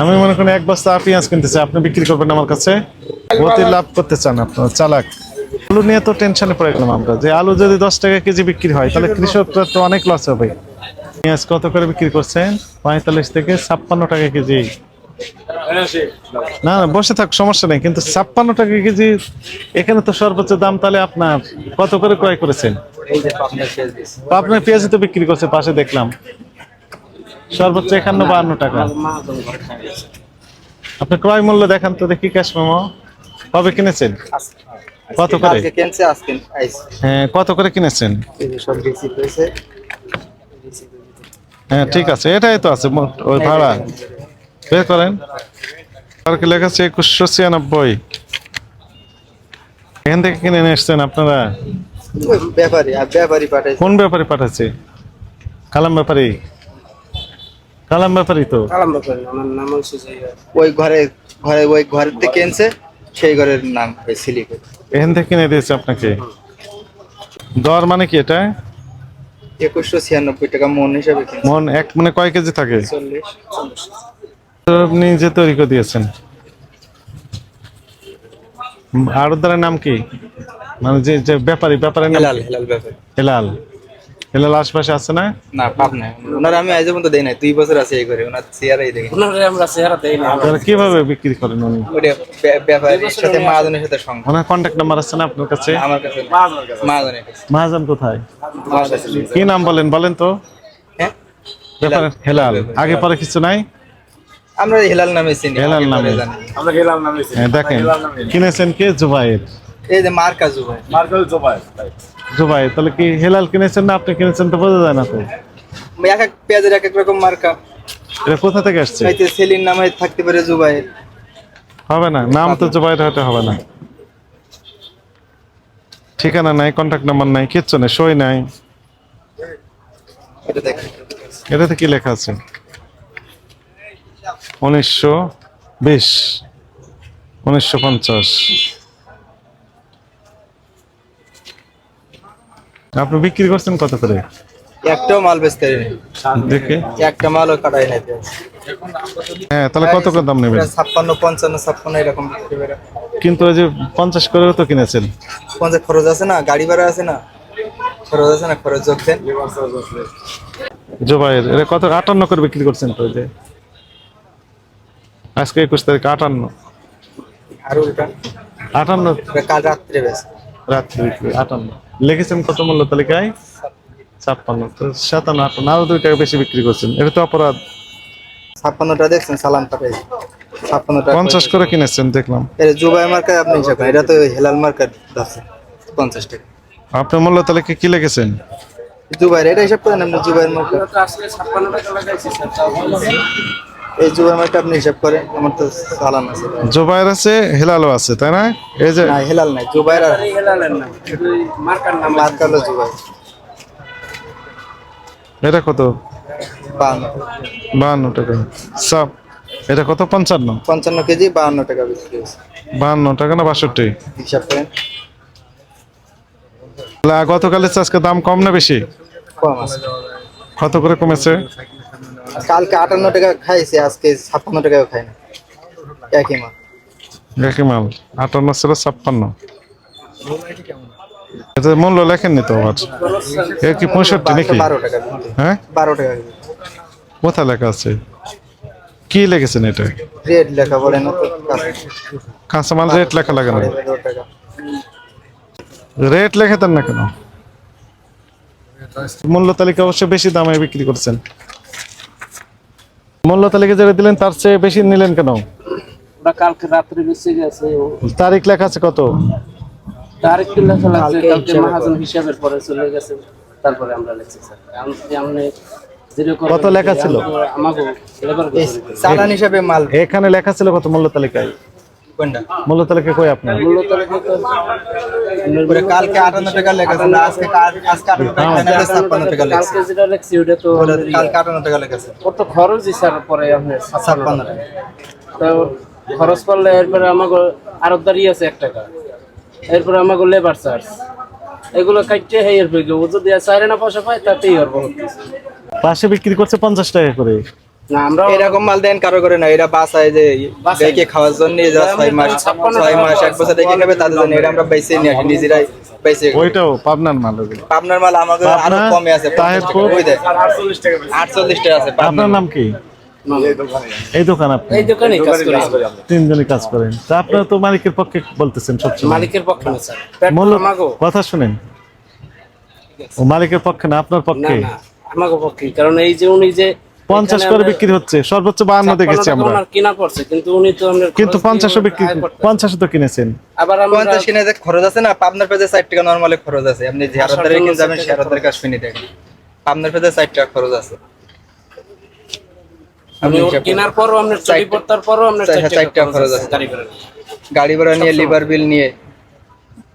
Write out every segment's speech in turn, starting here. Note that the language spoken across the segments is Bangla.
আমি মনে করি এক বস্তা পেঁয়াজ কিনতেছি আপনি বিক্রি করবেন আমার কাছে। অতি লাভ করতে চান আপনার, চালাক। আলু নিয়ে তো টেনশনে পড়ে গেলাম আমরা। যে আলু যদি দশ টাকা কেজি বিক্রি হয়, তাহলে কৃষকরা তো অনেক লস হবে। পেঁয়াজ কত করে বিক্রি করছেন? পঁয়তাল্লিশ থেকে ছাপ্পান্ন টাকা কেজি। না না, বসে থাক, সমস্যা নেই। কিন্তু ছাপ্পান্ন টাকা কেজি, এখানে তো সর্বোচ্চ দাম তাহলে আপনার কত করে ক্রয় করেছেন? আপনার পেঁয়াজ তো বিক্রি করছে, পাশে দেখলাম। সর্বোচ্চ একান্ন বাহান্ন টাকা। আপনি ক্রয় মূল্য দেখান তো দেখি ক্যাশ মেমো কবে কিনেছেন? কত করে? হ্যাঁ কত করে কিনেছেন? হ্যাঁ ঠিক আছে এটাই তো আছে ওই ভাড়া। বের করেন। আর কি লেখা আছে একুশশো ছিয়ানব্বই। এখান থেকে কিনে নিয়ে এসছেন আপনারা? ওই ব্যাপারী পাঠাইছে। কোন ব্যাপারে পাঠাচ্ছে কালাম ব্যাপারী? কালাম ব্যাপারী তো। কালাম ব্যাপারে আমার নাম হচ্ছে যে ওই ঘরে ঘরে ওই ঘরের থেকে কিনছে সেই ঘরের নাম সিলিক এখান থেকে কিনে দিয়েছে আপনাকে? দর মানে কি এটা? একুশশো ছিয়ানব্বই টাকা মন হিসাবে মন এক মানে কয় কেজি থাকে? আপনি যে তৈরি করে দিয়েছেন। আড়তদারের নাম কি? মানে যে ব্যাপারী ব্যাপারের নাম হেলাল কি? হেলাল। হেলাল হেলাল আশপাশে আছে না? না পাপ নাই। ওনার আমি আজ পর্যন্ত দেই নাই। দুই বছর আছে এই ঘরে ওনার চেয়ারাই দেখি। ওনারে আমরা চেহারা দেই না কীভাবে বিক্রি করেন উনি? ব্যাপারীর সাথে মাহাজনের সাথে ওনার কন্ট্যাক্ট নাম্বার আছে না আপনার কাছে? আমার কাছে মাহাজনের কাছে। মহাজন কোথায়? আমার কাছে কি নাম বলেন? বলেন তো। হ্যাঁ? হেলাল। আগে পরে কিছু নাই? আমরা হেলাল নামে চিনি হেলাল নামে। জানি। আমরা গেলাম না বেশি হ্যাঁ, দেখেন। কিনেছেন কে? জুবাইর। এই যে মার্কা জুবাই মার্কেল জবাই তাহলে কি হেলাল কিনেছেন না আপনি কিনেছেন তো বোঝা যায় না তো? এক এক পেঁয়াজের এক এক রকম মার্কা। এটা কোথা থেকে আসছে? হয়তো সেলির নামে থাকতে পারে জুবাই হবে না নাম তো জুবাইর হতে হবে না। ঠিকানা নাই কন্ট্যাক্ট নাম্বার নাই কিচ্ছু নেই সই নাই। এটাতে কি লেখা আছে? উনিশশো বিশ উনিশশো পঞ্চাশ। আপনি বিক্রি করছেন কত করে? একটাও মাল বেচতে দেখে। একটা মালও কাটাই নাই হ্যাঁ তাহলে কত করে দাম নেবেন? ছাপ্পান্ন পঞ্চান্ন ছাপ্পান্ন এরকম কিন্তু ওই যে পঞ্চাশ করে তো কিনেছেন। পঞ্চাশ খরচ আছে না গাড়ি ভাড়া আছে না? খরচ আছে না খরচ যোগ দেন। জোবাইয়ের এটা কত আটান্ন করে বিক্রি করছেন তো যে? আজকে একুশ তারিখ আটান্ন। আর উল্টা। আটান্ন। কাল রাত্রে বেছে রাত্রি বিক্রি আটান্ন লিখেছেন কত মূল্য তালিকায়? ছাপ্পান্ন। তো সাতান্ন আটান্ন আরও দুই টাকা বেশি বিক্রি করছেন। এটা তো অপরাধ। ছাপ্পান্নটা দেখছেন সালাম পাঠাইছে ছাপ্পান্ন পঞ্চাশ করে কিনেছেন দেখলাম। এটা জুবাই মার্কা আপনি হিসাব করেন এটা তো হেলাল মার্কা আছে পঞ্চাশ টাকা। আপনি মূল্য তালিকা কি লিখেছেন? জুবাইয়ের এটা হিসাব করেন আপনি জুবাইয়ের মার্কা এই জুবাই মার্কা আপনি হিসাব করেন আমার তো সালাম আছে। জোবাইর আছে হেলালও আছে তাই না? এই যে না হেলাল নাই আর হেলালের এই মার্কার নাম হলো এটা কত? বান্ন বাহান্ন টাকা। সব এটা কত? পঞ্চান্ন। পঞ্চান্ন কেজি বাহান্ন টাকা বিক্রি হয়েছে। বাহান্ন টাকা না বাষট্টি? হিসাব করেন। গতকালের আজকে দাম কম না বেশি? কম আছে। কত করে কমেছে? কালকে আটান্ন টাকা খাইছে আজকে ছাপ্পান্ন টাকাও খাই না। একই মাল। একই মাল আটান্ন ছিল ছাপ্পান্ন। মূল্য লেখেননি তো আবার? এ কি পঁয়ষট্টি নাকি। হ্যাঁ? বারো টাকা কোথায় লেখা আছে? কি লিখেছেন এটা? রেট লেখা বলে না। কাঁচামাল রেট লেখা লাগে না। রেট লেখে দেন না কেন? মূল্য তালিকা অবশ্য বেশি দামে বিক্রি করছেন। মূল্য তালিকা যেটা দিলেন তার চেয়ে বেশি নিলেন কেন? ওরা কালকে রাত্রে বেঁচে গেছে তারিখ লেখা আছে কত? তারিখ কি লেখা লাগছে কালকে কালকে হিসাবে মহাজন হিসাবের পরে চলে গেছে তারপরে আমরা লিখছি স্যার। আপনি কত লেখা ছিল? আমাকে চালান হিসাবে মাল। এখানে লেখা ছিল কত মূল্য তালিকায়? কোনটা? মূল্য তালিকা কই আপনার? মূল্য তালিকা পুরো কালকে আটান্ন টাকা লেখা ছিল আজকে আজকে আটান্ন টাকা খাই না, টাকা লেখা কালকে যেটা লেখছি ওটা তো কালকে আটান্ন টাকা লেখা ছিল। ওর তো স্যার পরে আপনার ছাপ্পান্ন টাকা। তো খরচ করলে এরপরে আমাকে আরতদারি আছে এক টাকা। এরপরে আমাকে লেবার চার্জ এগুলো কাটতে হয় এরপরে ও যদি চাইরে না পয়সা পায় তাতেই ওর বহুত কিছু। পাশে বিক্রি করছে পঞ্চাশ টাকা করে। এরকম মাল দেন কারও করে না এরা বাসায় যে। রেখে খাওয়ার জন্য যা ছয় মাস ছয় মাস এক বছর রেখে খাবে তাদের জন্য এটা আমরা বেঁচে নিয়ে আসি নিজেরাই বেঁচে ওইটাও পাবনার মাল ওগুলো। মাল আমাদের আরও কমে আছে তাহেরপুর। ওই দেখ আটচল্লিশ টাকা আছে আপনার নাম কি? এই দোকান। আপনি? এই দোকানে কাজ করি। তিনজনই কাজ করেন। তা আপনারা তো মালিকের পক্ষে বলতেছেন সবসময়। মালিকের পক্ষে না স্যার। মূল্য কথা শুনেন। ও মালিকের পক্ষে না আপনার পক্ষে? না আমাগো পক্ষে। কারণ এই যে উনি যে পঞ্চাশ এখানে করে বিক্রি হচ্ছে। সর্বোচ্চ বাহান্ন দেখেছি আমরা। কিনা পড়ছে কিন্তু উনি তো কিন্তু বিক্রি কিনেছেন। আবার আমরা পঞ্চাশ কিনে যে খরচ আছে না পাবনার পেজে ষাট টাকা নর্মালি খরচ আছে। আপনি ঝাড়াদারে জন্য কিনে যাবেন 60 কাছে শুনি দেখেন পাবনার পেজে টাকা খরচ আছে। আপনি কেনার পরও আপনার চুরি পড়তার পরও আপনার টাকা খরচ আছে গাড়ি ভাড়া। নিয়ে লিভার বিল নিয়ে।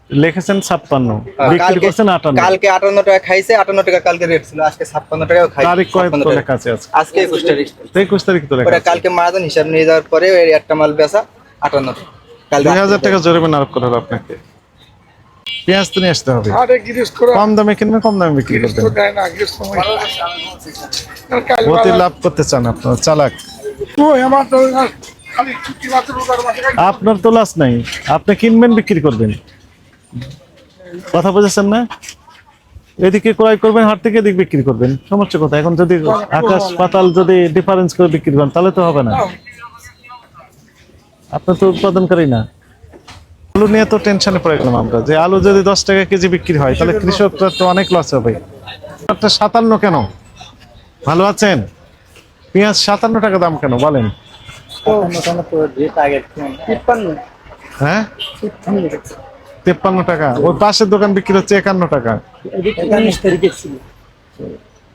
লিখেছেন ছাপ্পান্ন বিক্রি কালকে করছেন আটান্ন। কালকে আটান্ন টাকা খাইছে আটান্ন টাকা কালকে রেট ছিল আজকে ছাপ্পান্ন টাকাও খাই তারিখ ছাপ্পান্ন তো টাকা। লেখা আছে আজকে? আজকে একুশ তারিখ। একুশ তারিখ। তো লেখা আছে। কালকে মারাদন হিসাব নিয়ে যাওয়ার পরে ওই একটা মাল বেচা আটান্ন টাকা। দুই হাজার টাকা। জরিমানা আরোপ করা হলো আপনাকে। পেঁয়াজ তো নিয়ে আসতে হবে। কম দামে কিনবেন কম দামে বিক্রি করবেন। অতি লাভ করতে চান আপনার চালাক। আপনার তো লাস নাই। আপনি কিনবেন বিক্রি করবেন। কথা বুঝেছেন না? এদিকে ক্রয় করবেন হাট থেকে এদিক বিক্রি করবেন। সমস্যা কথা এখন যদি আকাশ পাতাল যদি ডিফারেন্স করে বিক্রি করেন তাহলে তো হবে না। আপনি তো উৎপাদনকারী না। আলু নিয়ে তো টেনশনে পড়ে গেলাম আমরা যে আলু যদি দশ টাকা কেজি বিক্রি হয় তাহলে কৃষকরা তো অনেক লস হবে। একটা সাতান্ন কেন? ভালো আছেন? পেঁয়াজ সাতান্ন টাকা দাম কেন? বলেন। হ্যাঁ? তেপ্পান্ন টাকা। ওই পাশের দোকান বিক্রি হচ্ছে একান্ন টাকা।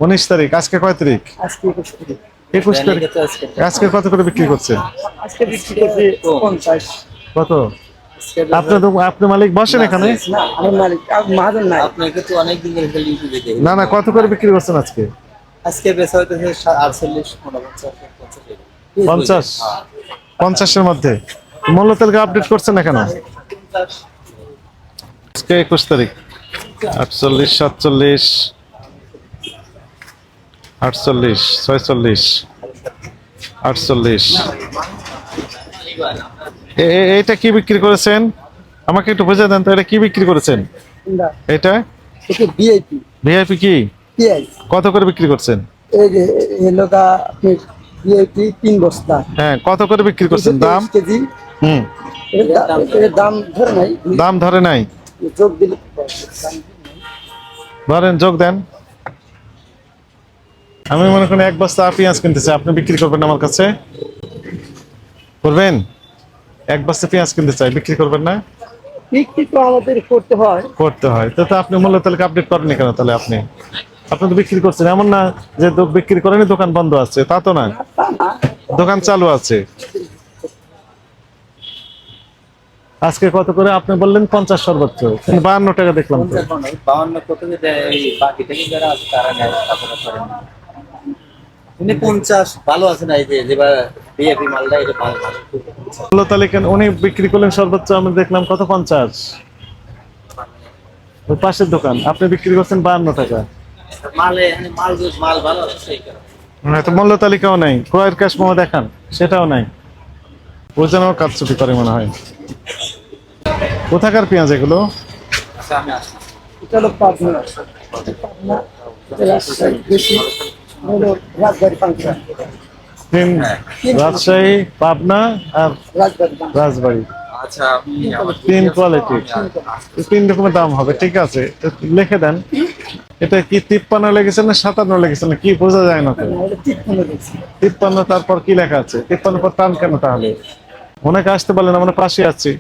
উনিশ তারিখ আজকে কয় তারিখ? একুশ তারিখ। আজকে। কত করে বিক্রি করছেন কত? আপনি আপনি মালিক বসেন এখানে? না না কত করে বিক্রি করছেন আজকে? আজকে বেচা হইতেছে আটচল্লিশ পঞ্চাশ পঞ্চাশের মধ্যে। মূল্য তেলকে আপডেট করছেন না কেন আজকে একুশ তারিখ। আটচল্লিশ সাতচল্লিশ আটচল্লিশ ছয়চল্লিশ আটচল্লিশ। এটা কি বিক্রি করেছেন? আমাকে একটু বুঝে দেন তো এটা কি বিক্রি করেছেন? এটা? ভিআইপি ভিআইপি কি? কত করে বিক্রি করছেন? ভিআইপি তিন বস্তা। হ্যাঁ কত করে বিক্রি করছেন? দাম? কেজি। হুম। এর দাম ধরে নাই। দাম ধরে নাই? যোগ দিলে ধরেন যোগ দেন। আমি মনে করি এক বস্তা পেঁয়াজ কিনতেছি। আপনি বিক্রি করবেন আমার কাছে। করবেন? এক বস্তা পেঁয়াজ কিনতে চাই বিক্রি করবেন না? বিক্রি তো আমাদের করতে হয়। করতে হয়। তো আপনি মূল্য তালিকা আপডেট করেননি কেন তাহলে আপনি? আপনি তো বিক্রি করছেন। এমন না যে বিক্রি করেনি দোকান বন্ধ আছে। তা তো না। দোকান চালু আছে। আজকে কত করে আপনি বললেন? পঞ্চাশ সর্বোচ্চ। বাহান্ন টাকা দেখলাম তো। বাউন্ন কত বাকি থেকে যারা আছে তারা নেয় উনি পঞ্চাশ ভালো আছে না এই যে যেবার বিএপি মালটা এটা ভালো ভালো মূল্য তালিকা উনি বিক্রি করলেন সর্বোচ্চ আমি দেখলাম কত? পঞ্চাশ। ওই পাশের দোকান আপনি বিক্রি করছেন বাহান্ন টাকা। মালে মাল মাল ভালো আছে সেই কারণে। হয়তো মূল্য তালিকাও নাই। ক্রয়ের ক্যাশ মোমো দেখান সেটাও নাই। ও যেন কাজচুপি করে মনে হয়। কোথাকার পেঁয়াজ এগুলো? এটা রাজশাহী পাবনা। আর রাজবাড়ি আচ্ছা তিন কোয়ালিটি তিন রকমের দাম হবে ঠিক আছে। লিখে দেন। এটা কি তিপ্পান্ন লেগেছে না সাতান্ন লেগেছে না কি বোঝা যায় না তো? তিপ্পান্ন তিপ্পান্ন তারপর কি লেখা আছে? তিপ্পান্ন পর টান কেন তাহলে? অনেকে আসতে পারলেন আমরা পাশে আছি।